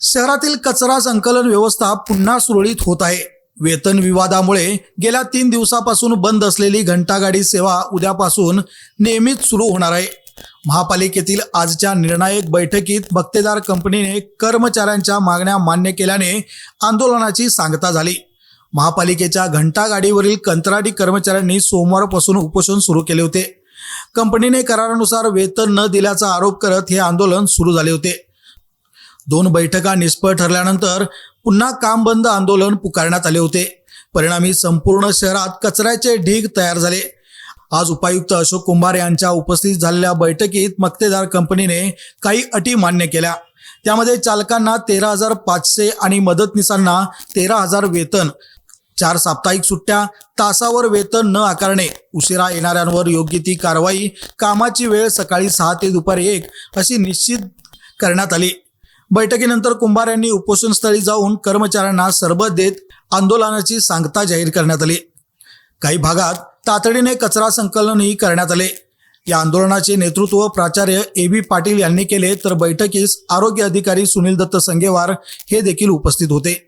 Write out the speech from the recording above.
शहरातील कचरा संकलन व्यवस्था पुन्हा सुरळीत होत आहे. वेतन विवादामुळे गेल्या तीन दिवसापासून बंद असलेली घंटागाडी सेवा उद्यापासून नियमित सुरू होणार आहे. महापालिकेतील आजच्या निर्णायक बैठकीत बक्तेदार कंपनीने कर्मचाऱ्यांच्या मागण्या मान्य केल्याने आंदोलनाची सांगता झाली. महापालिकेच्या घंटागाडीवरील कंत्राटी कर्मचाऱ्यांनी सोमवारपासून उपोषण सुरू केले होते. कंपनीने करारानुसार वेतन न दिल्याचा आरोप करत हे आंदोलन सुरू झाले होते. दोन बैठका निष्फळ ठरल्यानंतर पुन्हा काम बंद आंदोलन पुकारण्यात आले होते. परिणामी संपूर्ण शहरात कचऱ्याचे ढीग तयार झाले. आज उपायुक्त अशोक कुंभार यांच्या उपस्थित झालेल्या बैठकीत मक्तेदार कंपनीने काही अटी मान्य केल्या. त्यामध्ये चालकांना तेरा हजार पाचशे आणि मदतनीसांना तेरा हजार वेतन चार साप्ताहिक सुट्ट्या तासावर वेतन न आकारणे उशिरा येणाऱ्यांवर योग्य ती कारवाई कामाची वेळ सकाळी सहा ते दुपारी एक अशी निश्चित करण्यात आली. बैठकीनंतर कुंभार यांनी उपोषणस्थळी जाऊन कर्मचाऱ्यांना सरबत देत आंदोलनाची सांगता जाहीर करण्यात आली. काही भागात तातडीने कचरा संकलनही करण्यात आले. या आंदोलनाचे नेतृत्व प्राचार्य ए बी पाटील यांनी केले तर बैठकीस आरोग्य अधिकारी सुनील दत्त संगेवार हे देखील उपस्थित होते.